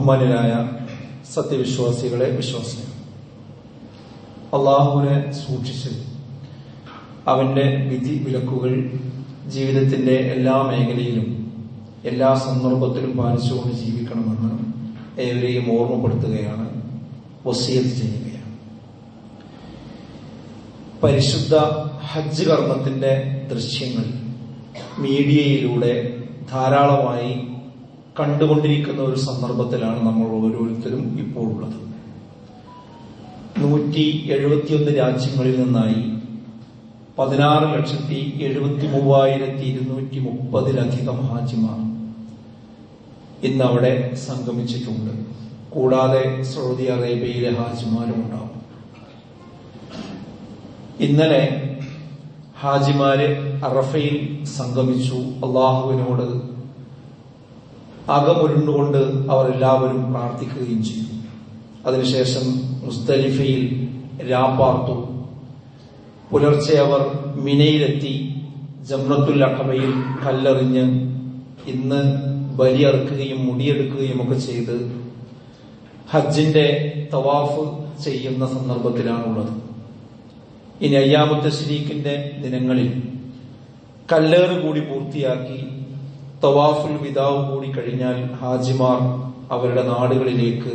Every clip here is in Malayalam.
ബഹുമാനരായ സത്യവിശ്വാസികളെ വിശ്വാസികൾ അള്ളാഹുവിനെ സൂക്ഷിച്ച് അവന്റെ വിധി വിലക്കുകൾ ജീവിതത്തിന്റെ എല്ലാ മേഖലയിലും എല്ലാ സന്ദർഭത്തിലും പാലിച്ചുകൊണ്ട് ജീവിക്കണമെന്ന് ഏവരെയും ഓർമ്മപ്പെടുത്തുകയാണ് വസീയത്ത് ചെയ്യുകയാണ്. പരിശുദ്ധ ഹജ്ജ് കർമ്മത്തിന്റെ ദൃശ്യങ്ങൾ മീഡിയയിലൂടെ ധാരാളമായി കണ്ടുകൊണ്ടിരിക്കുന്ന ഒരു സന്ദർഭത്തിലാണ് നമ്മൾ ഓരോരുത്തരും ഇപ്പോൾ ഉള്ളത്. നൂറ്റി എഴുപത്തിയൊന്ന് രാജ്യങ്ങളിൽ നിന്നായി പതിനാറ് ലക്ഷത്തി എഴുപത്തി മൂവായിരത്തി ഇരുന്നൂറ്റി മുപ്പതിലധികം ഹാജിമാർ ഇന്ന് അവിടെ സംഗമിച്ചിട്ടുണ്ട്. കൂടാതെ സൗദി അറേബ്യയിലെ ഹാജിമാരും ഉണ്ടാവും. ഇന്നലെ ഹാജിമാര് അറഫയിൽ സംഗമിച്ചു. അള്ളാഹുവിനോട് അകമൊരുണ്ടുകൊണ്ട് അവർ എല്ലാവരും പ്രാർത്ഥിക്കുകയും ചെയ്തു. അതിനുശേഷം മുസ്തലിഫയിൽ രാപ്പാർത്തു. പുലർച്ചെ അവർ മിനയിലെത്തി ജമ്രത്തുൽ അഖബയിൽ കല്ലെറിഞ്ഞ് ഇന്ന് ബലിയറുക്കുകയും മുടിയെടുക്കുകയും ഒക്കെ ചെയ്ത് ഹജ്ജിന്റെ തവാഫ് ചെയ്യുന്ന സന്ദർഭത്തിലാണുള്ളത്. ഇനി അയ്യാമത്തെ ശരീക്കിന്റെ ദിനങ്ങളിൽ കല്ലേറ് കൂടി പൂർത്തിയാക്കി തവാഫുൽ വിതാവ് കൂടി കഴിഞ്ഞാൽ ഹാജിമാർ അവരുടെ നാടുകളിലേക്ക്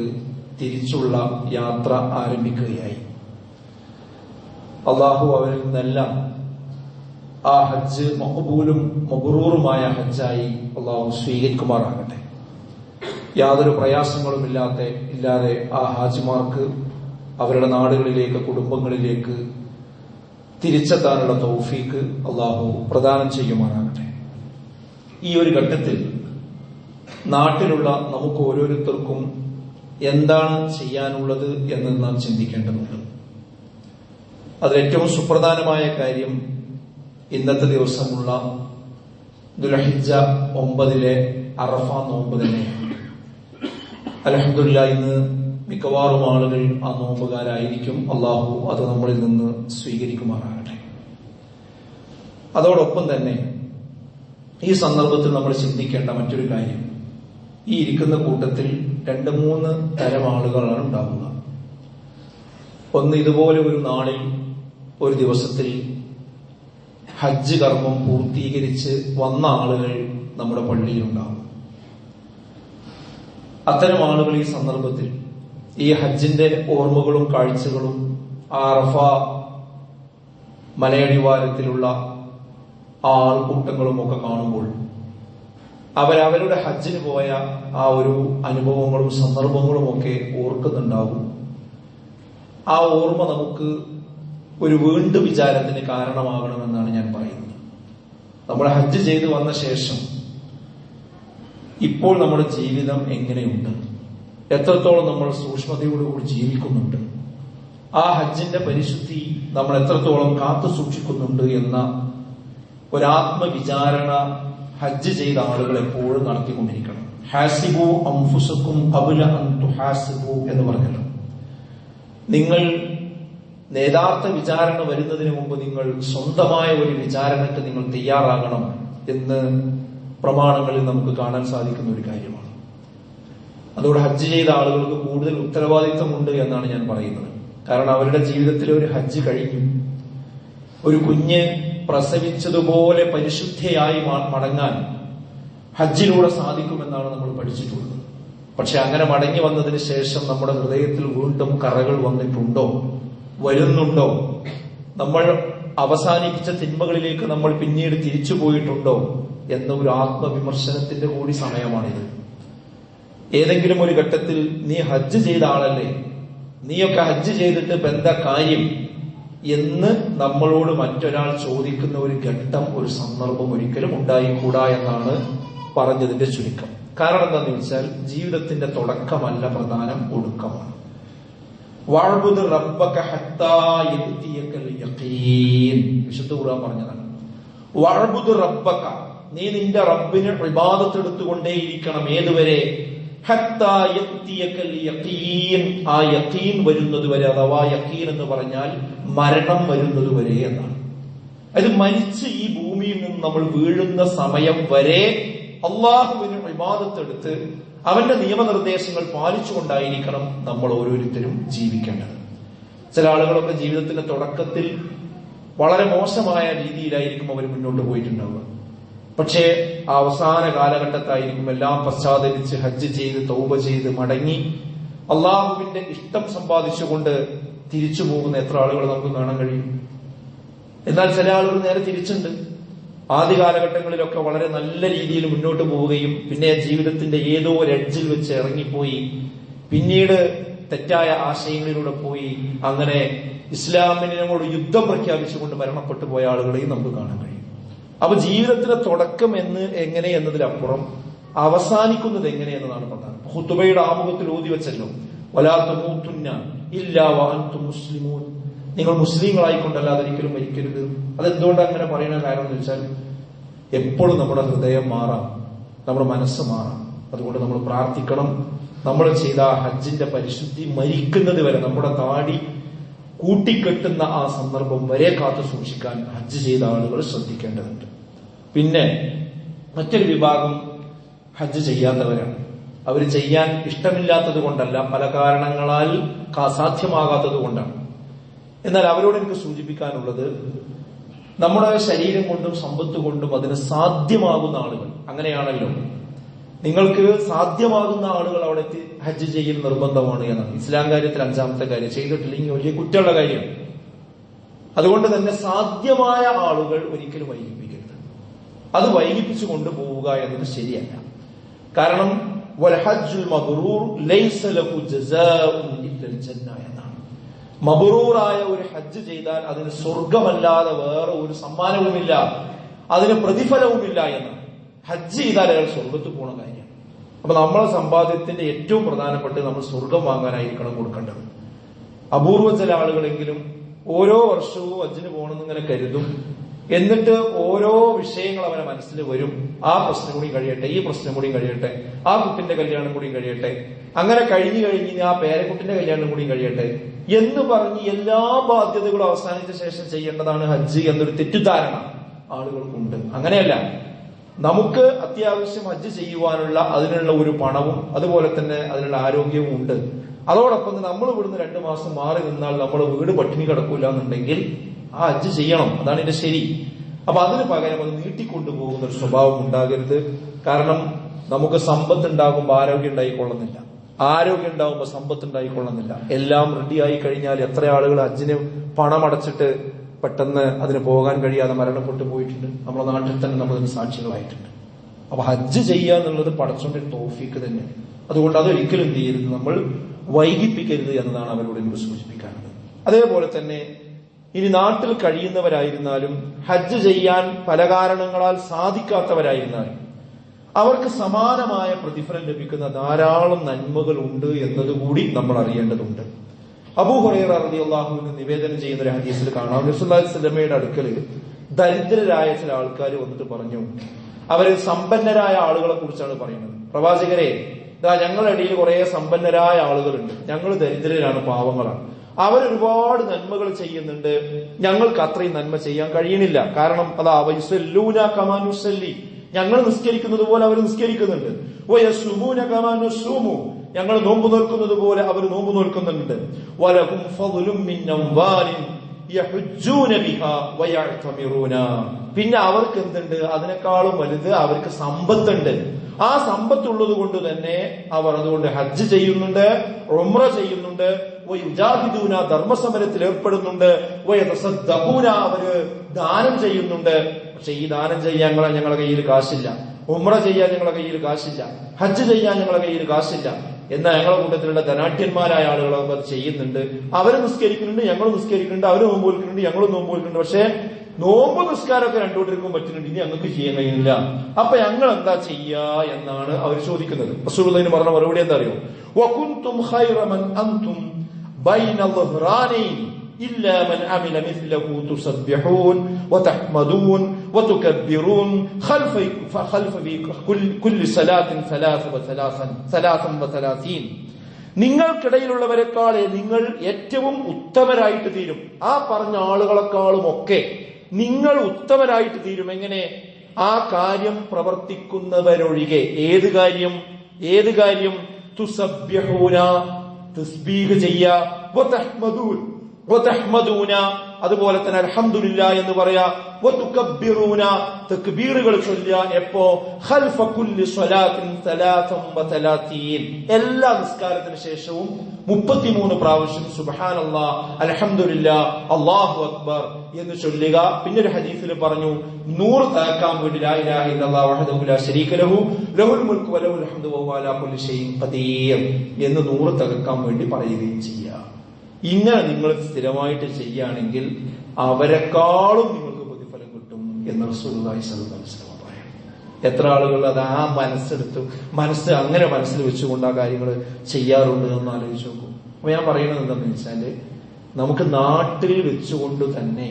തിരിച്ചുള്ള യാത്ര ആരംഭിക്കുകയായി. അള്ളാഹു അവരിൽ നിന്നെല്ലാം ആ ഹജ്ജ് മഹബൂലും മബറൂറുമായ ഹജ്ജായി അള്ളാഹു സ്വീകരിക്കുമാറാകട്ടെ. യാതൊരു പ്രയാസങ്ങളും ഇല്ലാതെ ഇല്ലാതെ ആ ഹാജിമാർക്ക് അവരുടെ നാടുകളിലേക്ക് കുടുംബങ്ങളിലേക്ക് തിരിച്ചെത്താനുള്ള തൗഫീക്ക് അള്ളാഹു പ്രദാനം ചെയ്യുമാറാകട്ടെ. ഈ ഒരു ഘട്ടത്തിൽ നാട്ടിലുള്ള നമുക്ക് ഓരോരുത്തർക്കും എന്താണ് ചെയ്യാനുള്ളത് എന്ന് നാം ചിന്തിക്കേണ്ടതുണ്ട്. അതിലേറ്റവും സുപ്രധാനമായ കാര്യം ഇന്നത്തെ ദിവസമുള്ള ദുലഹിജ ഒമ്പതിലെ അറഫ നോമ്പ് തന്നെയാണ് അലഹദില്ല ഇന്ന് മിക്കവാറും ആളുകൾ ആ നോമ്പുകാരായിരിക്കും. അള്ളാഹു അത് നമ്മളിൽ നിന്ന് സ്വീകരിക്കുമാറാകട്ടെ. അതോടൊപ്പം തന്നെ ഈ സന്ദർഭത്തിൽ നമ്മൾ ചിന്തിക്കേണ്ട മറ്റൊരു കാര്യം ഈ ഇരിക്കുന്ന കൂട്ടത്തിൽ രണ്ട് മൂന്ന് തരം ആളുകളാണ് ഉണ്ടാവുക. ഒന്ന് ഇതുപോലെ ഒരു നാളിൽ ഒരു ദിവസത്തിൽ ഹജ്ജ് കർമ്മം പൂർത്തീകരിച്ച് വന്ന ആളുകൾ നമ്മുടെ പള്ളിയിലുണ്ടാവും. അത്തരം ആളുകൾ ഈ സന്ദർഭത്തിൽ ഈ ഹജ്ജിന്റെ ഓർമ്മകളും കാഴ്ചകളും ആറഫ മലയടിവാരത്തിലുള്ള ആൾക്കൂട്ടങ്ങളും ഒക്കെ കാണുമ്പോൾ അവരവരുടെ ഹജ്ജിന് പോയ ആ ഒരു അനുഭവങ്ങളും സന്ദർഭങ്ങളും ഒക്കെ ഓർക്കുന്നുണ്ടാവും ആ ഓർമ്മ നമുക്ക് ഒരു വീണ്ടും വിചാരത്തിന് കാരണമാകണമെന്നാണ് ഞാൻ പറയുന്നത്. നമ്മൾ ഹജ്ജ് ചെയ്തു വന്ന ശേഷം ഇപ്പോൾ നമ്മുടെ ജീവിതം എങ്ങനെയുണ്ട്? എത്രത്തോളം നമ്മൾ സൂക്ഷ്മതയോടുകൂടി ജീവിക്കുന്നുണ്ട്? ആ ഹജ്ജിന്റെ പരിശുദ്ധി നമ്മൾ എത്രത്തോളം കാത്തു സൂക്ഷിക്കുന്നുണ്ട് എന്ന ഒരാത്മവിചാരണ ഹജ്ജ് ചെയ്ത ആളുകൾ എപ്പോഴും നടത്തിക്കൊണ്ടിരിക്കണം. ഹാസിബു അംഫുസക്കും അന്തു ഹാസിബു എന്ന് പറഞ്ഞല്ലോ. നിങ്ങൾ നേതാർത്ഥ വിചാരണ വരുന്നതിന് മുമ്പ് നിങ്ങൾ സ്വന്തമായ ഒരു വിചാരണയ്ക്ക് നിങ്ങൾ തയ്യാറാകണം എന്ന് പ്രമാണങ്ങളിൽ നമുക്ക് കാണാൻ സാധിക്കുന്ന ഒരു കാര്യമാണ്. അതോടെ ഹജ്ജ് ചെയ്ത ആളുകൾക്ക് കൂടുതൽ ഉത്തരവാദിത്തമുണ്ട് എന്നാണ് ഞാൻ പറയുന്നത്. കാരണം അവരുടെ ജീവിതത്തിലെ ഒരു ഹജ്ജ് കഴിഞ്ഞു. ഒരു കുഞ്ഞ് പ്രസവിച്ചതുപോലെ പരിശുദ്ധയായി മടങ്ങാൻ ഹജ്ജിലൂടെ സാധിക്കുമെന്നാണ് നമ്മൾ പഠിച്ചിട്ടുള്ളത്. പക്ഷെ അങ്ങനെ മടങ്ങി വന്നതിന് ശേഷം നമ്മുടെ ഹൃദയത്തിൽ വീണ്ടും കറകൾ വന്നിട്ടുണ്ടോ? വരുന്നുണ്ടോ? നമ്മൾ അവസാനിപ്പിച്ച തിന്മകളിലേക്ക് നമ്മൾ പിന്നീട് തിരിച്ചു പോയിട്ടുണ്ടോ? എന്ന ഒരു ആത്മവിമർശനത്തിന്റെ കൂടി സമയമാണിത്. ഏതെങ്കിലും ഒരു ഘട്ടത്തിൽ നീ ഹജ്ജ് ചെയ്ത ആളല്ലേ? നീയൊക്കെ ഹജ്ജ് ചെയ്തിട്ട് എന്താ കാര്യം? എന്ന് നമ്മളോട് മറ്റൊരാൾ ചോദിക്കുന്ന ഒരു ഘട്ടം ഒരു സന്ദർഭം ഒരിക്കലും ഉണ്ടായിക്കൂടാ എന്നാണ് പറഞ്ഞതിന്റെ ചുരുക്കം. കാരണം എന്താന്ന് വെച്ചാൽ ജീവിതത്തിന്റെ തുടക്കമല്ല പ്രധാനം ഒടുക്കമാണ്. വാഴ്ബുദ് വിശുദ്ധ ഖുർആൻ പറഞ്ഞതാണ്. വാഴ്ബുദ് റബ്ബക നീ നിന്റെ റബ്ബിനെ വിവാദത്തെടുത്തുകൊണ്ടേയിരിക്കണം ഏതുവരെ? ആ യഖീൻ വരുന്നത് വരെ അഥവാ യഖീൻ എന്ന് പറഞ്ഞാൽ മരണം വരുന്നത് വരെ എന്നാണ്. അത് മരിച്ച് ഈ ഭൂമിയിൽ നിന്ന് നമ്മൾ വീഴുന്ന സമയം വരെ അള്ളാഹുവിന് വിവാദത്തെടുത്ത് അവന്റെ നിയമനിർദ്ദേശങ്ങൾ പാലിച്ചുകൊണ്ടായിരിക്കണം നമ്മൾ ഓരോരുത്തരും ജീവിക്കേണ്ടത്. ചില ആളുകളൊക്കെ ജീവിതത്തിന്റെ തുടക്കത്തിൽ വളരെ മോശമായ രീതിയിലായിരിക്കും അവർ മുന്നോട്ട് പോയിട്ടുണ്ടാവുക. പക്ഷേ ആ അവസാന കാലഘട്ടത്തായിരിക്കും എല്ലാം പശ്ചാത്തലിച്ച് ഹജ്ജ് ചെയ്ത് തൗബ ചെയ്ത് മടങ്ങി അള്ളാഹുവിന്റെ ഇഷ്ടം സമ്പാദിച്ചുകൊണ്ട് തിരിച്ചു പോകുന്ന എത്ര ആളുകൾ നമുക്ക് കാണാൻ കഴിയും? എന്നാൽ ചില ആളുകൾ നേരെ തിരിച്ചുണ്ട്. ആദ്യ കാലഘട്ടങ്ങളിലൊക്കെ വളരെ നല്ല രീതിയിൽ മുന്നോട്ട് പോവുകയും പിന്നെ ജീവിതത്തിന്റെ ഏതോ ഒരു എഡ്ജിൽ വെച്ച് ഇറങ്ങിപ്പോയി. പിന്നീട് തെറ്റായ ആശയങ്ങളിലൂടെ പോയി. അങ്ങനെ ഇസ്ലാമിനോട് യുദ്ധം പ്രഖ്യാപിച്ചുകൊണ്ട് മരണപ്പെട്ടു പോയ ആളുകളെയും നമുക്ക് കാണാൻ കഴിയും. അപ്പൊ ജീവിതത്തിന്റെ തുടക്കം എന്ന് എങ്ങനെ എന്നതിലപ്പുറം അവസാനിക്കുന്നത് എങ്ങനെ എന്നതാണ് പ്രധാനം. ഹുത്തുബയുടെ ആമുഖത്തിൽ ഊതി വെച്ചല്ലോ. വലാത്ത മൂത്തുന്ന ഇല്ലാ വാൻതു മുസ്ലിമൂൻ. നിങ്ങൾ മുസ്ലിങ്ങളായിക്കൊണ്ടല്ലാതെ ഒരിക്കലും മരിക്കരുത്. അതെന്തുകൊണ്ടാണ് അങ്ങനെ പറയുന്ന കാരണം എന്ന് വെച്ചാൽ എപ്പോഴും നമ്മുടെ ഹൃദയം മാറാം. നമ്മുടെ മനസ്സ് മാറാം. അതുകൊണ്ട് നമ്മൾ പ്രാർത്ഥിക്കണം. നമ്മൾ ചെയ്ത ഹജ്ജിന്റെ പരിശുദ്ധി മരിക്കുന്നത് വരെ നമ്മുടെ താടി കൂട്ടിക്കെട്ടുന്ന ആ സന്ദർഭം വരെ കാത്തു സൂക്ഷിക്കാൻ ഹജ്ജ് ചെയ്ത ആളുകൾ ശ്രദ്ധിക്കേണ്ടതുണ്ട്. പിന്നെ മറ്റൊരു വിഭാഗം ഹജ്ജ് ചെയ്യാത്തവരാണ്. അവർ ചെയ്യാൻ ഇഷ്ടമില്ലാത്തത് കൊണ്ടല്ല പല കാരണങ്ങളാൽ സാധ്യമാകാത്തത് കൊണ്ടാണ്. എന്നാൽ അവരോട് എനിക്ക് സൂചിപ്പിക്കാനുള്ളത് നമ്മുടെ ശരീരം കൊണ്ടും സമ്പത്ത് കൊണ്ടും അതിന് സാധ്യമാകുന്ന ആളുകൾ അങ്ങനെയാണല്ലോ. നിങ്ങൾക്ക് സാധ്യമാകുന്ന ആളുകൾ അവിടെ എത്തി ഹജ്ജ് ചെയ്യൽ നിർബന്ധമാണ് എന്നാണ്. ഇസ്ലാം കാര്യത്തിൽ അഞ്ചാമത്തെ കാര്യം. ചെയ്തിട്ടില്ലെങ്കിൽ വലിയ കുറ്റമുള്ള കാര്യമാണ് അതുകൊണ്ട് തന്നെ സാധ്യമായ ആളുകൾ ഒരിക്കലും വൈകിപ്പിക്കരുത് അത് വൈകിപ്പിച്ചു കൊണ്ടുപോവുക എന്നത് ശരിയല്ല. കാരണം വൽഹജ്ജുൽ ലൈസ ലഹു ജന്ന എന്നാണ്. മബ്റൂറായ ഒരു ഹജ്ജ് ചെയ്താൽ അതിന് സ്വർഗമല്ലാതെ വേറെ ഒരു സമ്മാനവുമില്ല അതിന് പ്രതിഫലവുമില്ല എന്ന്. ഹജ്ജ് ചെയ്താൽ അയാൾ സ്വർഗത്ത് പോണ കാര്യമാണ് അപ്പൊ നമ്മളെ സമ്പാദ്യത്തിന്റെ ഏറ്റവും പ്രധാനപ്പെട്ട നമ്മൾ സ്വർഗം വാങ്ങാനായിരിക്കണം കൊടുക്കേണ്ടത്. അപൂർവ ചില ആളുകളെങ്കിലും ഓരോ വർഷവും ഹജ്ജിന് പോകണമെന്ന് ഇങ്ങനെ കരുതും. എന്നിട്ട് ഓരോ വിഷയങ്ങൾ അവരെ മനസ്സിൽ വരും. ആ പ്രശ്നം കൂടി കഴിയട്ടെ ഈ പ്രശ്നം കൂടി കഴിയട്ടെ ആ കുട്ടിന്റെ കല്യാണം കൂടി കഴിയട്ടെ അങ്ങനെ കഴിഞ്ഞു കഴിഞ്ഞ് ആ പേരക്കുട്ടിന്റെ കല്യാണം കൂടി കഴിയട്ടെ എന്ന് പറഞ്ഞ് എല്ലാ ബാധ്യതകളും അവസാനിച്ച ശേഷം ചെയ്യേണ്ടതാണ് ഹജ്ജ് എന്നൊരു തെറ്റിദ്ധാരണ ആളുകൾക്കുണ്ട്. അങ്ങനെയല്ല. നമുക്ക് അത്യാവശ്യം ഹജ്ജ് ചെയ്യുവാനുള്ള അതിനുള്ള ഒരു പണവും അതുപോലെ തന്നെ അതിനുള്ള ആരോഗ്യവും ഉണ്ട്. അതോടൊപ്പം നമ്മൾ ഇവിടുന്ന് രണ്ടു മാസം മാറി നിന്നാൽ നമ്മൾ വീട് പട്ടിണി കിടക്കൂല എന്നുണ്ടെങ്കിൽ ആ ഹജ്ജ് ചെയ്യണം. അതാണ് ഇതിന്റെ ശരി. അപ്പൊ അതിന് പകരം അത് നീട്ടിക്കൊണ്ടുപോകുന്ന ഒരു സ്വഭാവം ഉണ്ടാകരുത്. കാരണം നമുക്ക് സമ്പത്ത് ഉണ്ടാകുമ്പോൾ ആരോഗ്യം ഉണ്ടായിക്കൊള്ളുന്നില്ല. ആരോഗ്യം ഉണ്ടാകുമ്പോൾ സമ്പത്ത് ഉണ്ടായിക്കൊള്ളുന്നില്ല. എല്ലാം റെഡിയായി കഴിഞ്ഞാൽ എത്ര ആളുകൾ ഹജ്ജിന് പണം അടച്ചിട്ട് പെട്ടെന്ന് അതിന് പോകാൻ കഴിയാതെ മരണപ്പെട്ടു പോയിട്ടുണ്ട്. നമ്മുടെ നാട്ടിൽ തന്നെ നമ്മൾ അതിന് സാക്ഷികളായിട്ടുണ്ട്. അപ്പൊ ഹജ്ജ് ചെയ്യുക എന്നുള്ളത് പടച്ചോന്റെ തോഫിക്ക് തന്നെ. അതുകൊണ്ട് അതൊരിക്കലും എന്ത് ചെയ്യരുത് നമ്മൾ വൈകിപ്പിക്കരുത് എന്നതാണ് അവരോട് എനിക്ക് സൂചിപ്പിക്കാനുള്ളത്. അതേപോലെ തന്നെ ഇനി നാട്ടിൽ കഴിയുന്നവരായിരുന്നാലും ഹജ്ജ് ചെയ്യാൻ പല കാരണങ്ങളാൽ സാധിക്കാത്തവരായിരുന്നാലും അവർക്ക് സമാനമായ പ്രതിഫലം ലഭിക്കുന്ന ധാരാളം നന്മകൾ ഉണ്ട് എന്നതുകൂടി നമ്മൾ അറിയേണ്ടതുണ്ട്. അബൂ ഹുറൈറ അള്ളാഹുവിന് നിവേദനം ചെയ്യുന്ന ഒരു ഹദീസിൽ കാണാം. സിനിമയുടെ അടുക്കൽ ദരിദ്രരായ ചില ആൾക്കാർ വന്നിട്ട് പറഞ്ഞു. അവർ സമ്പന്നരായ ആളുകളെ കുറിച്ചാണ് പറയുന്നത്. പ്രവാചകരെ ഇതാ ഞങ്ങളുടെ ഇടയിൽ കുറെ സമ്പന്നരായ ആളുകളുണ്ട്. ഞങ്ങൾ ദരിദ്രരാണ് പാവങ്ങളാണ്. അവരൊരുപാട് നന്മകൾ ചെയ്യുന്നുണ്ട്. ഞങ്ങൾക്ക് അത്രയും നന്മ ചെയ്യാൻ കഴിയണില്ല. കാരണം അതാ വൈസല്ലൂന കമാനുസല്ലി ഞങ്ങൾ നിസ്കരിക്കുന്നത് പോലെ അവർ നിസ്കരിക്കുന്നുണ്ട്. വയസുമൂന കമാനുസൂമു ഞങ്ങൾ നോമ്പ് നോൽക്കുന്നത് പോലെ അവർ നോമ്പ് നോൽക്കുന്നുണ്ട്. വലകും വയഅ്തമിറൂന. പിന്നെ അവർക്ക് എന്തുണ്ട്? അതിനേക്കാളും വലുത് അവർക്ക് സമ്പത്തുണ്ട്. ആ സമ്പത്തുള്ളത് കൊണ്ട് തന്നെ അവർ അതുകൊണ്ട് ഹജ്ജ് ചെയ്യുന്നുണ്ട് ഉംറ ചെയ്യുന്നുണ്ട് ധർമ്മസമരത്തിൽ ഏർപ്പെടുന്നുണ്ട്. അവർ ദാനം ചെയ്യുന്നുണ്ട്. പക്ഷെ ഈ ദാനം ചെയ്യാൻ ഞങ്ങളെ ഞങ്ങളുടെ കയ്യിൽ കാശില്ല. ഉമ്ര ചെയ്യാൻ ഞങ്ങളുടെ കയ്യിൽ കാശില്ല. ഹജ്ജ് ചെയ്യാൻ ഞങ്ങളുടെ കയ്യിൽ കാശില്ല. എന്നാൽ ഞങ്ങളുടെ കൂട്ടത്തിലുള്ള ധനാഠ്യന്മാരായ ആളുകളൊക്കെ അത് ചെയ്യുന്നുണ്ട്. അവർ നിസ്കരിക്കുന്നുണ്ട് ഞങ്ങൾ നിസ്കരിക്കുന്നുണ്ട് അവർ നോമ്പ് വിൽക്കുന്നുണ്ട് ഞങ്ങൾ നോമ്പ് വിൽക്കുന്നുണ്ട്. പക്ഷെ നോമ്പ് നിസ്കാരമൊക്കെ രണ്ടുകൂട്ടർക്കും പറ്റുന്നുണ്ട്. ഇനി ഞങ്ങൾക്ക് ചെയ്യാൻ കഴിയുന്നില്ല. അപ്പൊ ഞങ്ങൾ എന്താ ചെയ്യാ എന്നാണ് അവർ ചോദിക്കുന്നത്. പറഞ്ഞ മറുപടി എന്താ അറിയോ? വകുന്തും ഖൈറ മൻ അൻതും ബൈന ظهرانين إلا من عمل مثله تسبحون وتحمدون وتكبرون خلف خلف كل كل صلاة ثلاث وثلاثا ثلاثا وثلاثين നിങ്ങൾക്കിടയിലുള്ളവരെക്കാളെ നിങ്ങൾ ഏറ്റവും ഉത്തമരായിട്ട് തീരും ആ പറഞ്ഞ ആളുകളെക്കാളും ഒക്കെ നിങ്ങൾ ഉത്തമരായിട്ട് തീരും എങ്ങനെ ആ കാര്യം പ്രവർത്തിക്കുന്നവരൊഴികെ ഏത് കാര്യം ഏത് കാര്യം തുസബ്യഹൂന തസ്ബീഹ് ചെയ്യ വതഹ്മദൂൻ വതഹ്മദൂന അതുപോലെ തന്നെ അൽഹംദുലില്ല എന്ന് പറയാ തക്ബീറുകൾ എപ്പോ? കുല്ലി സ്വലാത്തിൻ തലാത്തം വതലാത്തീൻ എല്ലാ നിസ്കാരത്തിന് ശേഷവും 33 പ്രാവശ്യം സുബ്ഹാനല്ലാ അൽഹംദുലില്ല അല്ലാഹു അക്ബർ എന്ന് ചൊല്ലുക. പിന്നെ ഒരു ഹദീസിൽ പറഞ്ഞു നൂറ് തലക്കാൻ വേണ്ടി ലാ ഇലാഹ ഇല്ലല്ലാഹു ലാ ലഹു ലഹുൽ മുൽക്കു വലഹുൽ ഹംദു അലാ കുല്ലി എന്ന് നൂറ് തകക്കാൻ വേണ്ടി പറയുകയും ചെയ്യുക ഇങ്ങനെ നിങ്ങൾ സ്ഥിരമായിട്ട് ചെയ്യുകയാണെങ്കിൽ അവരെക്കാളും നിങ്ങൾക്ക് പ്രതിഫലം കിട്ടും എന്ന് വസല്ലം പറയാം എത്ര ആളുകൾ അത് ആ മനസ്സെടുത്ത് മനസ്സ് അങ്ങനെ മനസ്സിൽ വെച്ചുകൊണ്ട് ആ കാര്യങ്ങൾ ചെയ്യാറുണ്ട് എന്ന് ആലോചിച്ച് നോക്കും. അപ്പൊ ഞാൻ പറയുന്നത് എന്താണെന്ന് വെച്ചാൽ നമുക്ക് നാട്ടിൽ വെച്ചുകൊണ്ട് തന്നെ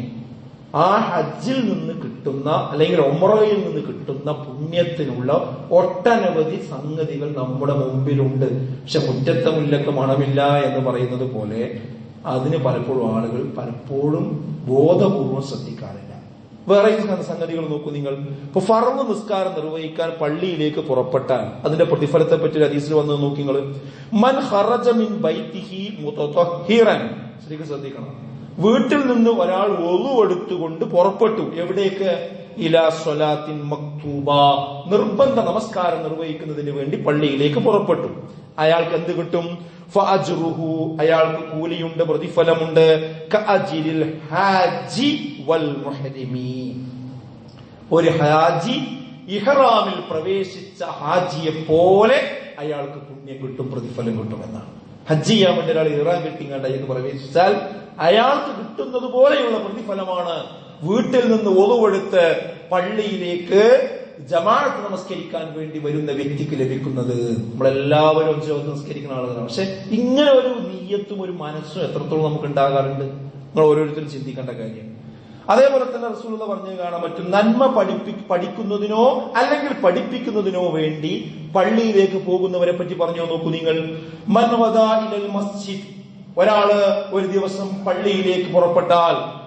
ആ ഹജ്ജിൽ നിന്ന് കിട്ടുന്ന അല്ലെങ്കിൽ ഒമറയിൽ നിന്ന് കിട്ടുന്ന പുണ്യത്തിനുള്ള ഒട്ടനവധി സംഗതികൾ നമ്മുടെ മുമ്പിലുണ്ട്. പക്ഷെ മുറ്റത്തെ മുല്ലക്ക് മണമില്ല എന്ന് പറയുന്നത് പോലെ അതിന് പലപ്പോഴും ആളുകൾ പലപ്പോഴും ബോധപൂർവം ശ്രദ്ധിക്കാറില്ല. വേറെ സംഗതികൾ നോക്കൂ നിങ്ങൾ. ഇപ്പൊ ഫറന്ന് നിസ്കാരം നിർവഹിക്കാൻ പള്ളിയിലേക്ക് പുറപ്പെട്ടാൽ അതിന്റെ പ്രതിഫലത്തെ പറ്റി ഒരു അതീസിൽ വന്നത് നോക്കി നിങ്ങൾ. മൻ മിൻ ബൈത്തിഹി ശ്രദ്ധിക്കണം. വീട്ടിൽ നിന്ന് ഒരാൾ ഒളു എടുത്തുകൊണ്ട് പുറപ്പെട്ടു. എവിടേക്ക്? ഇലാ സ്വലാത്തിൻ മക്തൂബ. നിർബന്ധ നമസ്കാരം നിർവഹിക്കുന്നതിന് വേണ്ടി പള്ളിയിലേക്ക് പുറപ്പെട്ടു. അയാൾക്ക് എന്ത് കിട്ടും? ഫഅജ്റുഹു അയാൾക്ക് കൂലിയുണ്ട് പ്രതിഫലമുണ്ട്. കഅജിരിൽ ഹാജി വൽ മുഹരിമി ഒരു ഹാജി ഇഹ്റാമിൽ പ്രവേശിച്ച ഹാജിയെ പോലെ അയാൾക്ക് പുണ്യം കിട്ടും പ്രതിഫലം കിട്ടുമെന്നാണ്. ഹജ്ജ് ചെയ്യാൻ വേണ്ടി ഒരാൾ ഇറാൻ കെട്ടിങ്ങാണ്ട് അയാൾക്ക് പ്രവേശിച്ചാൽ അയാൾക്ക് കിട്ടുന്നത് പോലെയുള്ള പ്രതിഫലമാണ് വീട്ടിൽ നിന്ന് ഒതുവെടുത്ത് പള്ളിയിലേക്ക് ജമാഅത്ത് നമസ്കരിക്കാൻ വേണ്ടി വരുന്ന വ്യക്തിക്ക് ലഭിക്കുന്നത്. നമ്മളെല്ലാവരും വന്ന് നമസ്കരിക്കുന്ന ആളുകളാണ്. പക്ഷെ ഇങ്ങനെ ഒരു നീയത്തും ഒരു മനസ്സും എത്രത്തോളം നമുക്ക് ഉണ്ടാകാറുണ്ട്? നിങ്ങൾ ഓരോരുത്തരും ചിന്തിക്കേണ്ട കാര്യം. അതേപോലെ തന്നെ റസൂൽ പറഞ്ഞു കാണാൻ പറ്റും നന്മ പഠിപ്പി പഠിക്കുന്നതിനോ അല്ലെങ്കിൽ പഠിപ്പിക്കുന്നതിനോ വേണ്ടി പള്ളിയിലേക്ക് പോകുന്നവരെ പറ്റി പറഞ്ഞു നോക്കൂ നിങ്ങൾ. മൻവദാ ഇലൽ മസ്ജിദ്. ഒരാൾ ഒരു ദിവസം പള്ളിയിലേക്ക് പുറപ്പെട്ടാൽ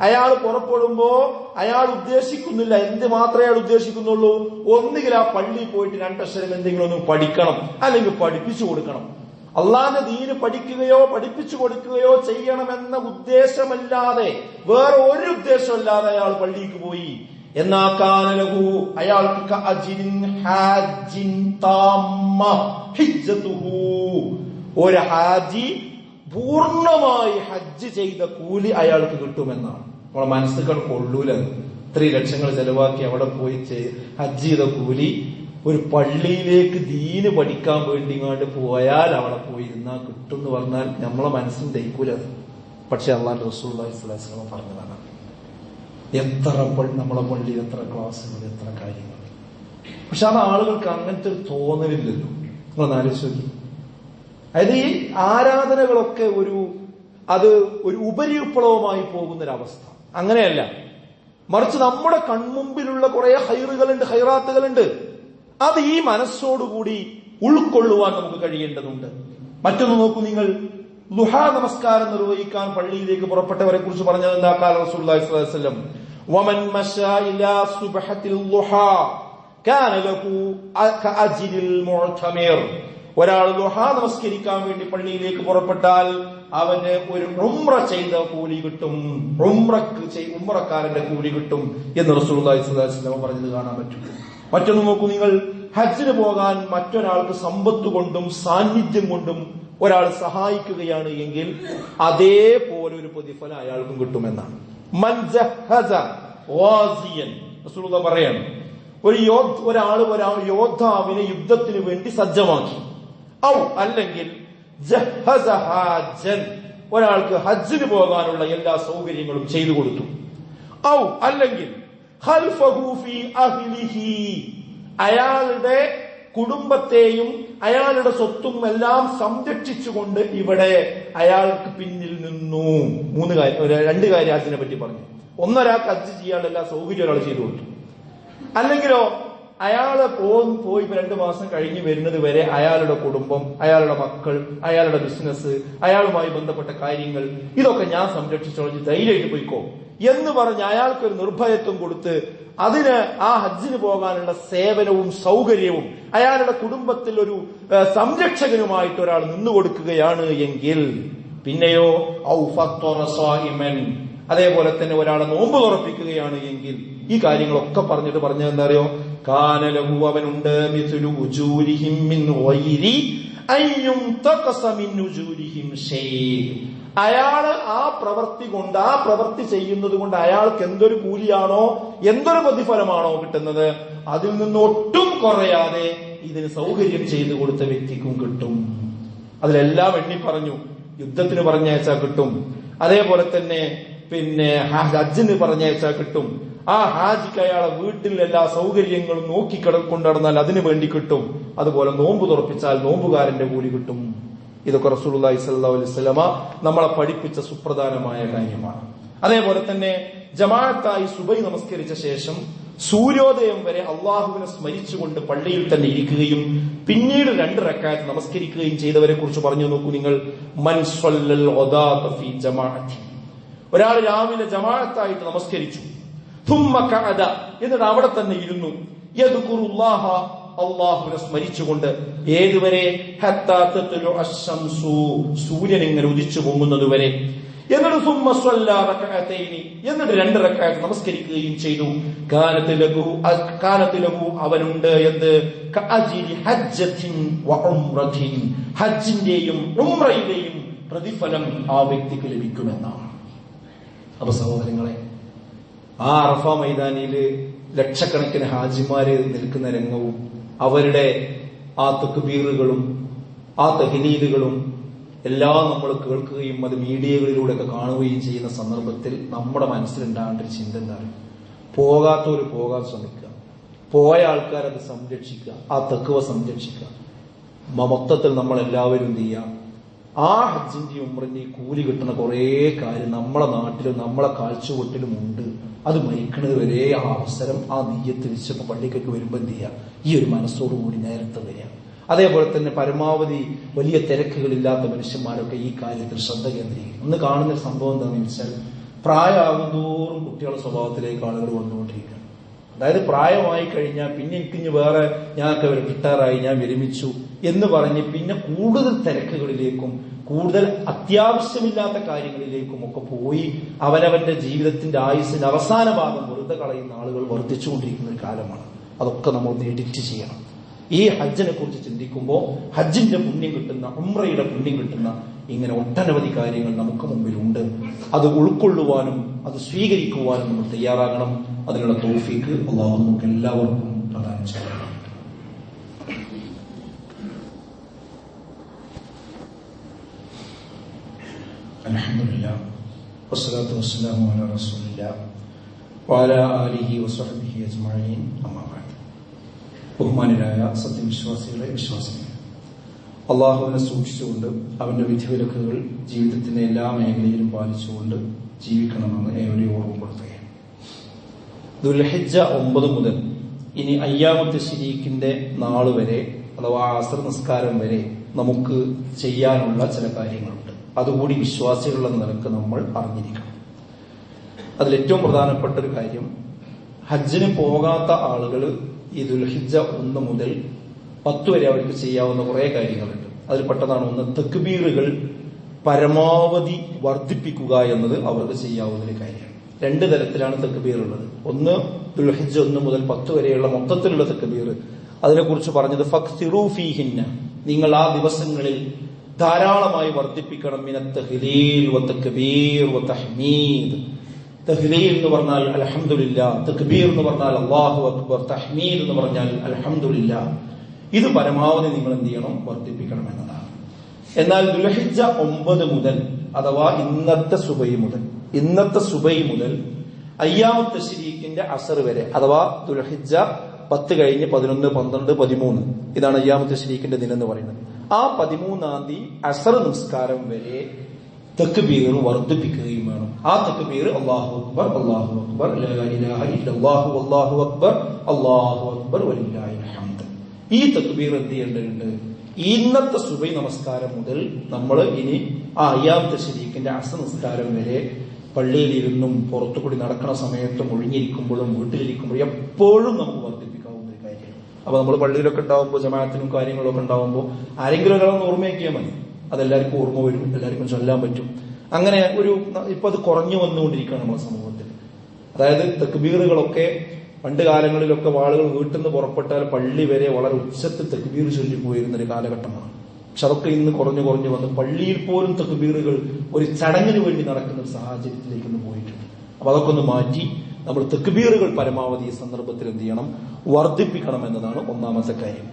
അയാൾ പുറപ്പെടുമ്പോ അയാൾ ഉദ്ദേശിക്കുന്നില്ല എന്ത് മാത്രമേ അയാൾ ഉദ്ദേശിക്കുന്നുള്ളൂ? ഒന്നുകിൽ ആ പള്ളിയിൽ പോയിട്ട് രണ്ടക്ഷരം എന്തെങ്കിലും ഒന്ന് പഠിക്കണം അല്ലെങ്കിൽ പഠിപ്പിച്ചു കൊടുക്കണം. അള്ളാന്റെ ദീന് പഠിക്കുകയോ പഠിപ്പിച്ചു കൊടുക്കുകയോ ചെയ്യണമെന്ന ഉദ്ദേശമല്ലാതെ വേറെ ഒരു ഉദ്ദേശമല്ലാതെ അയാൾ പള്ളിക്ക് പോയി. എന്നാ കാലലഹു അയാൾക്ക് അജിരിൻ ഹാജിൻ താമ്മ ഹിജ്ജതുഹു ഒരു ഹാജി പൂർണമായി ഹജ്ജ് ചെയ്ത കൂലി അയാൾക്ക് കിട്ടുമെന്നാണ്. നമ്മളെ മനസ്സുകൾ കൊള്ളൂല. ഇത്രയും ലക്ഷങ്ങൾ ചെലവാക്കി അവിടെ പോയി ഹജ്ജ് ചെയ്ത കൂലി ഒരു പള്ളിയിലേക്ക് ദീന് പഠിക്കാൻ വേണ്ടി ഇങ്ങോട്ട് പോയാൽ അവിടെ പോയി ഇരുന്നാൽ കിട്ടും എന്ന് പറഞ്ഞാൽ നമ്മളെ മനസ്സിന് തയ്ക്കൂല. പക്ഷെ അള്ളാഹ് റസൂൽ സ്വലാസ്ലാമ പറഞ്ഞതാണ് എത്ര നമ്മളെ പള്ളിയിൽ എത്ര ക്ലാസ്സുകൾ എത്ര കാര്യങ്ങൾ. പക്ഷെ അത് ആളുകൾക്ക് അങ്ങനത്തെ ഒരു തോന്നലില്ലല്ലോ. നിങ്ങളൊന്ന് ആലോചിച്ച് നോക്കി. അതായത് ഈ ആരാധനകളൊക്കെ ഒരു അത് ഒരു ഉപരിവിപ്ലവമായി പോകുന്നൊരവസ്ഥ. അങ്ങനെയല്ല. മറിച്ച് നമ്മുടെ കൺമുമ്പിലുള്ള കുറെ ഹൈറുകളുണ്ട് ഹൈറാത്തുകളുണ്ട്. അത് ഈ മനസ്സോടുകൂടി ഉൾക്കൊള്ളുവാൻ നമുക്ക് കഴിയേണ്ടതുണ്ട്. മറ്റൊന്ന് നോക്കൂ നിങ്ങൾ. ലുഹാ നമസ്കാരം നിർവഹിക്കാൻ പള്ളിയിലേക്ക് പുറപ്പെട്ടവരെ കുറിച്ച് പറഞ്ഞത് എന്താ? കാല വമൻ മശാ ഇലാ സുബ്ഹത്തിൽ ലുഹാ കാന ലഹു അ- കഅജ്രിൽ ഒരാൾ ദുഹ നമസ്കരിക്കാൻ വേണ്ടി പള്ളിയിലേക്ക് പുറപ്പെട്ടാൽ അവന് ഒരു ഉമ്ര ചെയ്ത കൂലി കിട്ടും. ഉംറക്ക് ചെയ്- ഉംറക്കാരന്റെ കൂലി കിട്ടും എന്ന് വസല്ലം പറഞ്ഞത് കാണാൻ പറ്റും. മറ്റൊന്ന് നോക്കൂ നിങ്ങൾ ഹജ്ജിന് പോകാൻ മറ്റൊരാൾക്ക് സമ്പത്ത് കൊണ്ടും സാന്നിധ്യം കൊണ്ടും ഒരാൾ സഹായിക്കുകയാണ് എങ്കിൽ അതേപോലെ ഒരു പ്രതിഫലം അയാൾക്കും കിട്ടുമെന്നാണ്. പറയാണ് ഒരു യോദ്ധ ഒരാൾ ഒരാൾ യോദ്ധാവിനെ യുദ്ധത്തിന് വേണ്ടി സജ്ജമാക്കി. ഔ അല്ലെങ്കിൽ ഒരാൾക്ക് ഹജ്ജിന് പോകാനുള്ള എല്ലാ സൗകര്യങ്ങളും ചെയ്തു കൊടുത്തു. ഔ അല്ലെങ്കിൽ അയാളുടെ കുടുംബത്തെയും അയാളുടെ സ്വത്തും എല്ലാം സംരക്ഷിച്ചുകൊണ്ട് ഇവിടെ അയാൾക്ക് പിന്നിൽ നിന്നു. മൂന്ന് കാര്യം രണ്ട് കാര്യം ഹജ്ജിനെ പറ്റി പറഞ്ഞു. ഒന്നൊരാൾക്ക് ഹജ്ജ് ചെയ്യാനുള്ള സൗകര്യം ഒരാൾ ചെയ്തു കൊടുത്തു. അല്ലെങ്കിലോ അയാൾ പോകും പോയി രണ്ടു മാസം കഴിഞ്ഞ് വരുന്നത് വരെ അയാളുടെ കുടുംബം അയാളുടെ മക്കൾ അയാളുടെ ബിസിനസ് അയാളുമായി ബന്ധപ്പെട്ട കാര്യങ്ങൾ ഇതൊക്കെ ഞാൻ സംരക്ഷിച്ചോളഞ്ഞ് ധൈര്യമായിട്ട് പോയിക്കോ. എന്ന് പറഞ്ഞ് അയാൾക്കൊരു നിർഭയത്വം കൊടുത്ത് അതിന് ആ ഹജ്ജിന് പോകാനുള്ള സേവനവും സൗകര്യവും അയാളുടെ കുടുംബത്തിൽ ഒരു സംരക്ഷകനുമായിട്ട് ഒരാൾ നിന്നുകൊടുക്കുകയാണ് എങ്കിൽ പിന്നെയോ അതേപോലെ തന്നെ ഒരാളെ നോമ്പ് തുറപ്പിക്കുകയാണ് എങ്കിൽ ഈ കാര്യങ്ങളൊക്കെ പറഞ്ഞിട്ട് പറഞ്ഞത് എന്താ അറിയോ കാനലഹു അവനുണ്ട് അയാൾ ആ പ്രവൃത്തി കൊണ്ട് ആ പ്രവൃത്തി ചെയ്യുന്നത് കൊണ്ട് അയാൾക്ക് എന്തൊരു കൂലിയാണോ എന്തൊരു പ്രതിഫലമാണോ കിട്ടുന്നത്? അതിൽ നിന്ന് ഒട്ടും കുറയാതെ ഇതിന് സൗകര്യം ചെയ്തു കൊടുത്ത വ്യക്തിക്കും കിട്ടും. അതിലെല്ലാം എണ്ണി പറഞ്ഞു യുദ്ധത്തിന് പറഞ്ഞയച്ചാൽ കിട്ടും. അതേപോലെ തന്നെ പിന്നെ ഹജ്ജിന് പറഞ്ഞയച്ചാൽ കിട്ടും. ആ ഹാജിക്ക് അയാളെ വീട്ടിൽ എല്ലാ സൗകര്യങ്ങളും നോക്കി കിട- കൊണ്ടുനടന്നാൽ അതിനു വേണ്ടി കിട്ടും. അതുപോലെ നോമ്പ് തുറപ്പിച്ചാൽ നോമ്പുകാരന്റെ കൂലി കിട്ടും. ഇതൊക്കെ റസൂലി സല്ലാ അലൈവലമ നമ്മളെ പഠിപ്പിച്ച സുപ്രധാനമായ കാര്യമാണ്. അതേപോലെ തന്നെ ജമാഅത്തായി സുബൈ നമസ്കരിച്ച ശേഷം സൂര്യോദയം വരെ അള്ളാഹുവിനെ സ്മരിച്ചുകൊണ്ട് പള്ളിയിൽ തന്നെ ഇരിക്കുകയും പിന്നീട് രണ്ട് റക്കാത്ത് നമസ്കരിക്കുകയും ചെയ്തവരെ കുറിച്ച് പറഞ്ഞു നോക്കൂ നിങ്ങൾ. ഒരാൾ രാവിലെ ജമാഅത്തായിട്ട് നമസ്കരിച്ചു. എന്നിട്ട് അവിടെ തന്നെ ഇരുന്നു. അള്ളാഹുവിനെ സ്മരിച്ചുകൊണ്ട് ഏതുവരെ? സൂര്യൻ ഇങ്ങനെ ഉദിച്ചു പൊങ്ങുന്നത് വരെ എന്നിട്ട് എന്നിട്ട് രണ്ട് റക്അത്ത് നമസ്കരിക്കുകയും ചെയ്തു. കാനത്ത് ലഘു അ- ലഘു അവനുണ്ട് എന്ത്? ഹജ്ജിന്റെയും ഉമ്രയുടെയും പ്രതിഫലം ആ വ്യക്തിക്ക് ലഭിക്കുമെന്നാണ്. അപ്പൊ സഹോദരങ്ങളെ ആ അറഫ മൈതാനിയിൽ ലക്ഷക്കണക്കിന് ഹാജിമാര് നിൽക്കുന്ന രംഗവും അവരുടെ ആ തെക്കുബീറുകളും ആ തഹലീലുകളും എല്ലാം നമ്മൾ കേൾക്കുകയും അത് മീഡിയകളിലൂടെയൊക്കെ കാണുകയും ചെയ്യുന്ന സന്ദർഭത്തിൽ നമ്മുടെ മനസ്സിലുണ്ടാകേണ്ട ഒരു ചിന്ത എന്താണ്? പോകാത്തവർ പോകാൻ ശ്രമിക്കുക. പോയ ആൾക്കാരത് സംരക്ഷിക്കുക. ആ തെക്കുവ സംരക്ഷിക്കുക. മൊത്തത്തിൽ നമ്മൾ എല്ലാവരും എന്ത് ആ ഹജ്ജിന്റെ ഉമ്രന്റെ കൂലി കിട്ടുന്ന കുറേ കാര്യം നമ്മളെ നാട്ടിലും നമ്മളെ കാഴ്ചവട്ടിലും ഉണ്ട്. അത് മരിക്കുന്നത് വരെ ആ അവസരം ആ നെയ്യത്ത് വിശപ്പ് പള്ളിക്കൊക്കെ വരുമ്പോൾ എന്ത് ചെയ്യുക ഈ ഒരു മനസ്സോടുകൂടി നേരത്തെ വരിക. അതേപോലെ തന്നെ പരമാവധി വലിയ തിരക്കുകളില്ലാത്ത മനുഷ്യന്മാരൊക്കെ ഈ കാര്യത്തിൽ ശ്രദ്ധ കേന്ദ്രീകരിക്കും. ഇന്ന് കാണുന്ന സംഭവം എന്താണെന്ന് വെച്ചാൽ പ്രായമാകുന്തോറും കുട്ടികളുടെ സ്വഭാവത്തിലേക്ക് ആളുകൾ വന്നുകൊണ്ടിരിക്കുകയാണ്. അതായത് പ്രായമായി കഴിഞ്ഞാൽ പിന്നെ എനിക്കിഞ്ഞ് വേറെ ഞാനൊക്കെ റിട്ടയറായി ഞാൻ വിരമിച്ചു എന്ന് പറഞ്ഞ് പിന്നെ കൂടുതൽ തിരക്കുകളിലേക്കും കൂടുതൽ അത്യാവശ്യമില്ലാത്ത കാര്യങ്ങളിലേക്കും ഒക്കെ പോയി അവനവന്റെ ജീവിതത്തിന്റെ ആയുസിന്റെ അവസാന ഭാഗം വെറുതെ കളയുന്ന ആളുകൾ വർദ്ധിച്ചുകൊണ്ടിരിക്കുന്ന ഒരു കാലമാണ്. അതൊക്കെ നമ്മൾ എഡിറ്റ് ചെയ്യണം. ഈ ഹജ്ജിനെ കുറിച്ച് ചിന്തിക്കുമ്പോൾ ഹജ്ജിന്റെ പുണ്യം കിട്ടുന്ന ഉമ്രയുടെ പുണ്യം കിട്ടുന്ന ഇങ്ങനെ ഒട്ടനവധി കാര്യങ്ങൾ നമുക്ക് മുമ്പിലുണ്ട്. അത് ഉൾക്കൊള്ളുവാനും അത് സ്വീകരിക്കുവാനും നമ്മൾ തയ്യാറാകണം. അതിനുള്ള തോഫിക്ക് അള്ളാഹു നമുക്ക് എല്ലാവർക്കും പ്രധാനം ചെയ്യണം അൽഹംദുലില്ലാ. വസ്സലാത്തു വസ്സലാമു അലാ റസൂലില്ലാ. വഅലാ ആലിഹി വസ്വഹ്ബിഹി അജ്മഈൻ. അമ്മാ ബഅദ്. ബഹുമാനരായ സത്യവിശ്വാസികളെ വിശ്വാസികൾ അള്ളാഹുവിനെ സൂക്ഷിച്ചുകൊണ്ട് അവന്റെ വിധിവിലക്കുകൾ ജീവിതത്തിന്റെ എല്ലാ മേഖലയിലും പാലിച്ചുകൊണ്ട് ജീവിക്കണമെന്ന് ഏവരെ ഓർമ്മപ്പെടുത്തുകയാണ്. ദുൽഹജ്ജ ഒമ്പത് മുതൽ ഇനി അയ്യാമത്തെ ശരീക്കിന്റെ നാൾ വരെ അഥവാ അസർ നിസ്കാരം വരെ നമുക്ക് ചെയ്യാനുള്ള ചില കാര്യങ്ങളുണ്ട്. അതുകൂടി വിശ്വാസികളുടെ നിലയ്ക്ക് നമ്മൾ അറിഞ്ഞിരിക്കണം. അതിൽ ഏറ്റവും പ്രധാനപ്പെട്ട ഒരു കാര്യം ഹജ്ജിന് പോകാത്ത ആളുകൾ ഈ ദുൽഹിജ ഒന്ന് മുതൽ പത്ത് വരെ അവർക്ക് ചെയ്യാവുന്ന കുറെ കാര്യങ്ങളുണ്ട്. അതിൽ പെട്ടതാണ് ഒന്ന് തെക്കുബീറുകൾ പരമാവധി വർദ്ധിപ്പിക്കുക എന്നത് അവർക്ക് ചെയ്യാവുന്ന ഒരു കാര്യമാണ് രണ്ട് തരത്തിലാണ് തക്ബീർ ഉള്ളത്. ഒന്ന് ദുൽഹിജ ഒന്ന് മുതൽ പത്ത് വരെയുള്ള മൊത്തത്തിലുള്ള തക്ബീർ. അതിനെക്കുറിച്ച് പറഞ്ഞത് ഫീഹിന്ന. നിങ്ങൾ ആ ദിവസങ്ങളിൽ ധാരാളമായി വർദ്ധിപ്പിക്കണം. തഹ്ലീൽ എന്ന് പറഞ്ഞാൽ അലഹമില്ല തക്ബീർ എന്ന് പറഞ്ഞാൽ അള്ളാഹു അക്ബർ. തഹ്മീദ് എന്ന് പറഞ്ഞാൽ അലഹമില്ല ഇത് പരമാവധി നിങ്ങൾ എന്ത് ചെയ്യണം? വർദ്ധിപ്പിക്കണം എന്നതാണ്. എന്നാൽ ദുലഹിജ ഒമ്പത് മുതൽ അഥവാ ഇന്നത്തെ സുബൈ മുതൽ ഇന്നത്തെ സുബൈ മുതൽ അയ്യാമത്തെ ശരീക്കിന്റെ അസർ വരെ അഥവാ ദുലഹിജ പത്ത് കഴിഞ്ഞ് പതിനൊന്ന് പന്ത്രണ്ട് പതിമൂന്ന്. ഇതാണ് അയ്യാമത്തെ ശരീക്കിന്റെ ദിനം എന്ന് പറയുന്നത്. ആ പതിമൂന്നാം തീയതി അസർ നിസ്കാരം വരെ തക്ബീർ വർദ്ധിപ്പിക്കുകയും വേണം. ആ തക്ബീർ അള്ളാഹു അക്ബർ അള്ളാഹു അക്ബർ അള്ളാഹു അള്ളാഹു അക്ബർ അള്ളാഹു അക്ബർ വലില്ലാഹിൽ ഹംദ് ഈ തക്ബീർ എന്ത് ചെയ്യേണ്ടതുണ്ട്? ഇന്നത്തെ സുബൈ നമസ്കാരം മുതൽ നമ്മൾ ഇനി ആ അയ്യാമത്തെ ശരീക്കിന്റെ അസ നിസ്കാരം വരെ പള്ളിയിലിരുന്നും പുറത്തുകൂടി നടക്കുന്ന സമയത്തും ഒഴിഞ്ഞിരിക്കുമ്പോഴും വീട്ടിലിരിക്കുമ്പോഴും എപ്പോഴും നമുക്ക് കാര്യമാണ് അപ്പൊ നമ്മൾ പള്ളിയിലൊക്കെ ഉണ്ടാവുമ്പോൾ ജമാഅത്തിനും കാര്യങ്ങളൊക്കെ ഉണ്ടാവുമ്പോൾ ആരെങ്കിലും ഒരാളൊന്ന് ഓർമ്മയാക്കിയാൽ മതി. അതെല്ലാവർക്കും ഓർമ്മ വരും എല്ലാവർക്കും ചൊല്ലാൻ പറ്റും. അങ്ങനെ ഒരു ഇപ്പൊ അത് കുറഞ്ഞു വന്നുകൊണ്ടിരിക്കുകയാണ് നമ്മുടെ സമൂഹത്തിൽ. അതായത് തെക്കുബീറുകളൊക്കെ പണ്ട് കാലങ്ങളിലൊക്കെ ആളുകൾ വീട്ടിൽ നിന്ന് പുറപ്പെട്ടാൽ പള്ളി വരെ വളരെ ഉച്ചത്തിൽ തെക്കുബീർ ചൊല്ലി പോയിരുന്ന ഒരു കാലഘട്ടമാണ്. പക്ഷെ അതൊക്കെ ഇന്ന് കുറഞ്ഞു കുറഞ്ഞു വന്ന് പള്ളിയിൽ പോലും തെക്കുബീറുകൾ ഒരു ചടങ്ങിന് വേണ്ടി നടക്കുന്ന ഒരു സാഹചര്യത്തിലേക്ക് ഒന്ന് പോയിട്ടുണ്ട്. അപ്പൊ അതൊക്കെ ഒന്ന് മാറ്റി നമ്മൾ തെക്കുബീറുകൾ പരമാവധി ഈ സന്ദർഭത്തിൽ എന്ത് ചെയ്യണം? വർദ്ധിപ്പിക്കണം എന്നതാണ് ഒന്നാമത്തെ കാര്യം.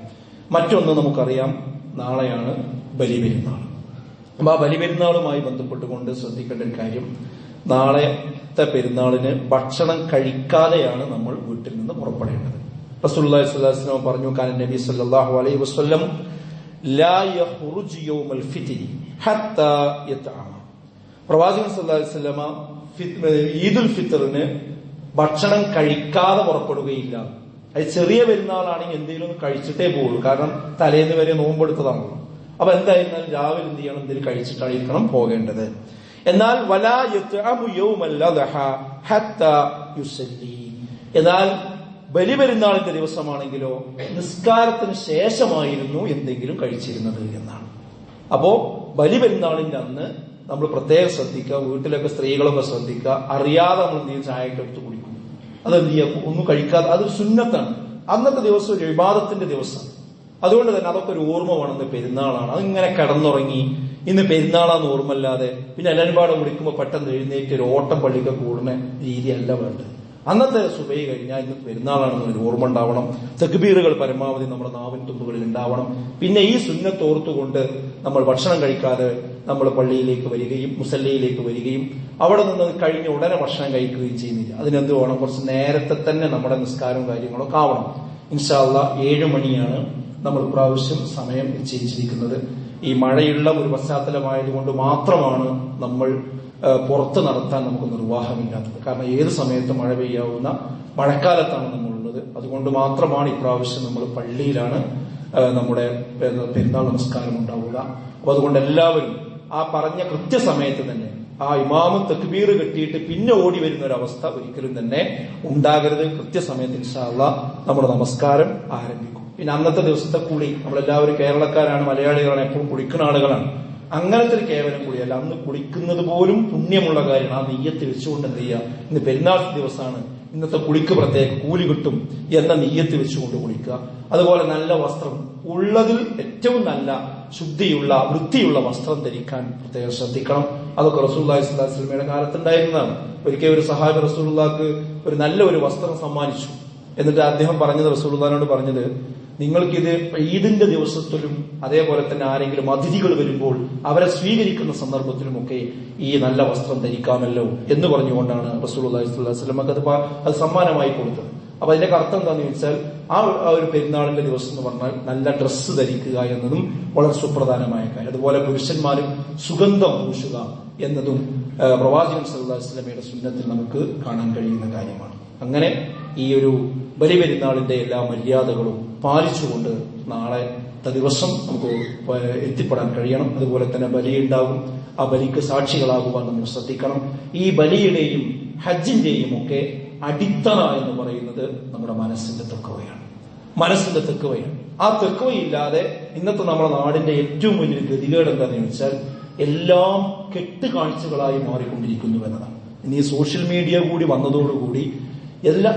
മറ്റൊന്ന് നമുക്കറിയാം നാളെയാണ് ബലിപെരുന്നാൾ. അപ്പൊ ആ ബലിപെരുന്നാളുമായി ബന്ധപ്പെട്ടുകൊണ്ട് ശ്രദ്ധിക്കേണ്ട ഒരു കാര്യം നാളത്തെ പെരുന്നാളിന് ഭക്ഷണം കഴിക്കാതെയാണ് നമ്മൾ വീട്ടിൽ നിന്ന് പുറപ്പെടേണ്ടത്. വസല്ലം പറഞ്ഞു കാനൻ നബി സല്ലാഹു അലൈ വസ്ലം പ്രവാചകൻ വസല്ലമ ഫിത്- ഈദുൽ ഫിത്തറിന് ഭക്ഷണം കഴിക്കാതെ പുറപ്പെടുകയില്ല. അത് ചെറിയ പെരുന്നാളാണെങ്കിൽ എന്തെങ്കിലും കഴിച്ചിട്ടേ പോകുള്ളൂ കാരണം തലേന്ന് വരെ നോമ്പെടുത്തതാണല്ലോ അപ്പൊ എന്തായിരുന്നാലും രാവിലെ എന്ത് ചെയ്യണം? എന്തെങ്കിലും കഴിച്ചിട്ടായിരിക്കണം പോകേണ്ടത്. എന്നാൽ എന്നാൽ ബലിപെരുന്നാളിന്റെ ദിവസമാണെങ്കിലോ നിസ്കാരത്തിന് ശേഷമായിരുന്നു എന്തെങ്കിലും കഴിച്ചിരുന്നത് എന്നാണ്. അപ്പോ ബലിപെരുന്നാളിന്റെ അന്ന് നമ്മൾ പ്രത്യേകം ശ്രദ്ധിക്കുക. വീട്ടിലൊക്കെ സ്ത്രീകളൊക്കെ ശ്രദ്ധിക്കുക. അറിയാതെ നമ്മൾ എന്തെങ്കിലും ചായക്കെടുത്ത് കുടിക്കും. അതെന്ത് ചെയ്യുക ഒന്നും കഴിക്കാതെ അതൊരു സുന്നത്താണ്. അന്നത്തെ ദിവസം ഒരു വിവാദത്തിന്റെ ദിവസമാണ് അതുകൊണ്ട് തന്നെ അതൊക്കെ ഒരു ഓർമ്മ വേണമെന്ന് പെരുന്നാളാണ്. അതിങ്ങനെ കടന്നുറങ്ങി ഇന്ന് പെരുന്നാളാന്ന് ഓർമ്മല്ലാതെ പിന്നെ എല്ലാവരും പാടെ വിളിക്കുമ്പോൾ പെട്ടെന്ന് എഴുന്നേറ്റ് ഒരു ഓട്ടം പള്ളിക്ക് കൂടുന്ന രീതിയല്ല വേണ്ടത്. അന്നത്തെ സുബൈ കഴിഞ്ഞാൽ ഇന്ന് പെരുന്നാളാണെന്നൊരു ഓർമ്മ ഉണ്ടാവണം. തെക്കുബീറുകൾ പരമാവധി നമ്മുടെ നാവിൻ തുമ്പുകളിൽ ഉണ്ടാവണം. പിന്നെ ഈ സുന്നത്തോർത്തുകൊണ്ട് നമ്മൾ ഭക്ഷണം കഴിക്കാതെ നമ്മൾ പള്ളിയിലേക്ക് വരികയും മുസല്ലയിലേക്ക് വരികയും അവിടെ നിന്ന് കഴിഞ്ഞ ഉടനെ ഭക്ഷണം കഴിക്കുകയും ചെയ്യുന്നില്ല. അതിനെന്ത് വേണം? കുറച്ച് നേരത്തെ തന്നെ നമ്മുടെ നിസ്കാരവും കാര്യങ്ങളൊക്കെ ആവണം. ഇൻഷാല്ല ഏഴ് മണിയാണ് നമ്മൾ പ്രാവശ്യം സമയം നിശ്ചയിച്ചിരിക്കുന്നത്. ഈ മഴയുള്ള ഒരു പശ്ചാത്തലമായതുകൊണ്ട് മാത്രമാണ് നമ്മൾ പുറത്ത് നടത്താൻ നമുക്ക് നിർവാഹമില്ലാത്തത്. കാരണം ഏത് സമയത്ത് മഴ പെയ്യാവുന്ന മഴക്കാലത്താണ് നമ്മളുള്ളത്. അതുകൊണ്ട് മാത്രമാണ് ഇപ്രാവശ്യം നമ്മൾ പള്ളിയിലാണ് നമ്മുടെ പെരുന്നാൾ നമസ്കാരം ഉണ്ടാവുക. അപ്പൊ അതുകൊണ്ട് എല്ലാവരും ആ പറഞ്ഞ കൃത്യസമയത്ത് തന്നെ ആ ഇമാമും തക്ബീർ കെട്ടിയിട്ട് പിന്നെ ഓടി വരുന്ന ഒരു അവസ്ഥ ഒരിക്കലും തന്നെ ഉണ്ടാകരുത്. കൃത്യസമയത്ത് ഇൻഷാല്ല നമ്മുടെ നമസ്കാരം ആരംഭിക്കും. പിന്നെ അന്നത്തെ ദിവസത്തെ കൂടി നമ്മളെല്ലാവരും കേരളക്കാരാണ് മലയാളികളാണ് എപ്പോഴും കുടിക്കുന്ന ആളുകളാണ്. അങ്ങനത്തെ ഒരു കേവലം കൂടിയല്ല അന്ന് കുളിക്കുന്നത് പോലും പുണ്യമുള്ള കാര്യമാണ്. ആ നെയ്യത്ത് വെച്ചുകൊണ്ട് എന്ത് ചെയ്യുക ഇന്ന് പെരുന്നാൾ ദിവസമാണ്. ഇന്നത്തെ കുളിക്ക് പ്രത്യേക കൂലി കിട്ടും എന്ന നെയ്യത്ത് വെച്ചുകൊണ്ട് കുളിക്കുക. അതുപോലെ നല്ല വസ്ത്രം. ഉള്ളതിൽ ഏറ്റവും നല്ല ശുദ്ധിയുള്ള വൃത്തിയുള്ള വസ്ത്രം ധരിക്കാൻ പ്രത്യേകം ശ്രദ്ധിക്കണം. അതൊക്കെ റസൂല്ലാഹി വസല്ലമയുടെ കാലത്തുണ്ടായിരുന്നതാണ്. ഒരിക്കൽ ഒരു സഹാബി റസൂൽക്ക് ഒരു നല്ല ഒരു വസ്ത്രം സമ്മാനിച്ചു. എന്നിട്ട് അദ്ദേഹം പറഞ്ഞത് റസൂലുള്ളാഹിനോട് പറഞ്ഞത് നിങ്ങൾക്കിത് ഈദിന്റെ ദിവസത്തിലും അതേപോലെ തന്നെ ആരെങ്കിലും അതിഥികൾ വരുമ്പോൾ അവരെ സ്വീകരിക്കുന്ന സന്ദർഭത്തിലുമൊക്കെ ഈ നല്ല വസ്ത്രം ധരിക്കാമല്ലോ എന്ന് പറഞ്ഞുകൊണ്ടാണ് വസല്ലമക്ക് അത് അത് സമ്മാനമായി കൊടുത്തത്. അപ്പൊ അതിന്റെ അർത്ഥം എന്താണെന്ന് ചോദിച്ചാൽ ആ ഒരു- പെരുന്നാളിന്റെ ദിവസം എന്ന് പറഞ്ഞാൽ നല്ല ഡ്രസ്സ് ധരിക്കുക എന്നതും വളരെ സുപ്രധാനമായ കാര്യം. അതുപോലെ പുരുഷന്മാരും സുഗന്ധം പൂശുക എന്നതും പ്രവാചകൻ സല്ലാസ്ലമയുടെ സുന്നത്തിൽ നമുക്ക് കാണാൻ കഴിയുന്ന കാര്യമാണ്. അങ്ങനെ ഈ ഒരു ബലിപെരുന്നാളിന്റെ എല്ലാ മര്യാദകളും പാലിച്ചുകൊണ്ട് നാളെ ദിവസം നമുക്ക് എത്തിപ്പെടാൻ കഴിയണം. അതുപോലെ തന്നെ ബലിയുണ്ടാകും. ആ ബലിക്ക് സാക്ഷികളാകുവാൻ നമ്മൾ ശ്രദ്ധിക്കണം. ഈ ബലിയുടെയും ഹജ്ജിന്റെയും ഒക്കെ അടിത്തറ എന്ന് പറയുന്നത് നമ്മുടെ മനസ്സിന്റെ തെക്കവയാണ്. മനസ്സിന്റെ തെക്കവയാണ്. ആ തെക്കവയില്ലാതെ ഇന്നത്തെ നമ്മുടെ നാടിന്റെ ഏറ്റവും വലിയ ഗതികേട് എന്താണെന്ന് വെച്ചാൽ എല്ലാം കെട്ടുകാഴ്ചകളായി മാറിക്കൊണ്ടിരിക്കുന്നു എന്നതാണ്. ഇനി സോഷ്യൽ മീഡിയ കൂടി വന്നതോടുകൂടി എല്ലാ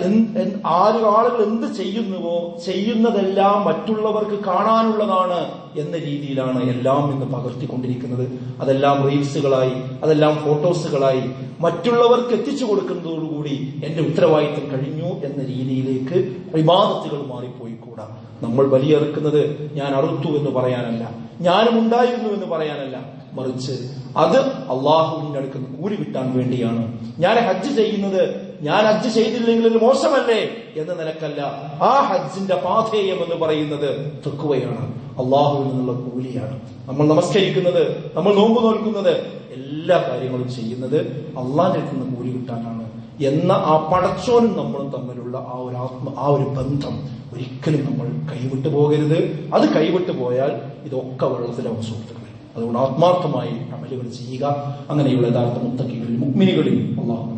ആര് ആളുകൾ എന്ത് ചെയ്യുന്നുവോ ചെയ്യുന്നതെല്ലാം മറ്റുള്ളവർക്ക് കാണാനുള്ളതാണ് എന്ന രീതിയിലാണ് എല്ലാം ഇന്ന് പകർത്തിക്കൊണ്ടിരിക്കുന്നത്. അതെല്ലാം റീൽസുകളായി അതെല്ലാം ഫോട്ടോസുകളായി മറ്റുള്ളവർക്ക് എത്തിച്ചു കൊടുക്കുന്നതോടുകൂടി എന്റെ ഉത്തരവാദിത്തം കഴിഞ്ഞു എന്ന രീതിയിലേക്ക് വിവാദത്തുകൾ മാറിപ്പോയി കൂടാ നമ്മൾ ബലിയെറുക്കുന്നത് ഞാൻ അറുത്തു എന്ന് പറയാനല്ല ഞാനും ഉണ്ടായിരുന്നു എന്ന് പറയാനല്ല. മറിച്ച് അത് അള്ളാഹുവിന്റെ അടുക്കുന്ന കൂലി കിട്ടാൻ വേണ്ടിയാണ്. ഞാൻ ഹജ്ജ് ചെയ്യുന്നത് ഞാൻ ഹജ്ജ് ചെയ്തില്ലെങ്കിൽ മോശമല്ലേ എന്ന നിലക്കല്ല ആ ഹജ്ജിന്റെ പാഥേയം എന്ന് പറയുന്നത് തെക്കുവയാണ് അള്ളാഹുവിൽ നിന്നുള്ള കൂലിയാണ്. നമ്മൾ നമസ്കരിക്കുന്നത് നമ്മൾ നോമ്പ് നോൽക്കുന്നത് എല്ലാ കാര്യങ്ങളും ചെയ്യുന്നത് അള്ളാഹിന്റെ അടുത്ത് നിന്ന് കൂലി കിട്ടാനാണ്. എന്ന ആ പടച്ചോനും നമ്മളും തമ്മിലുള്ള ആ ഒരു ആത്മ ആ ഒരു ബന്ധം ഒരിക്കലും നമ്മൾ കൈവിട്ടു പോകരുത്. അത് കൈവിട്ടു പോയാൽ ഇതൊക്കെ വെള്ളത്തിലാവും സുഹൃത്തുക്കളെ. അതുകൊണ്ട് ആത്മാർത്ഥമായി അമലുകൾ ചെയ്യുക. അങ്ങനെയുള്ള യഥാർത്ഥ മുത്തക്കികളിൽ മുക്മിനികളിൽ അള്ളാഹു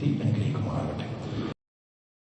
deep and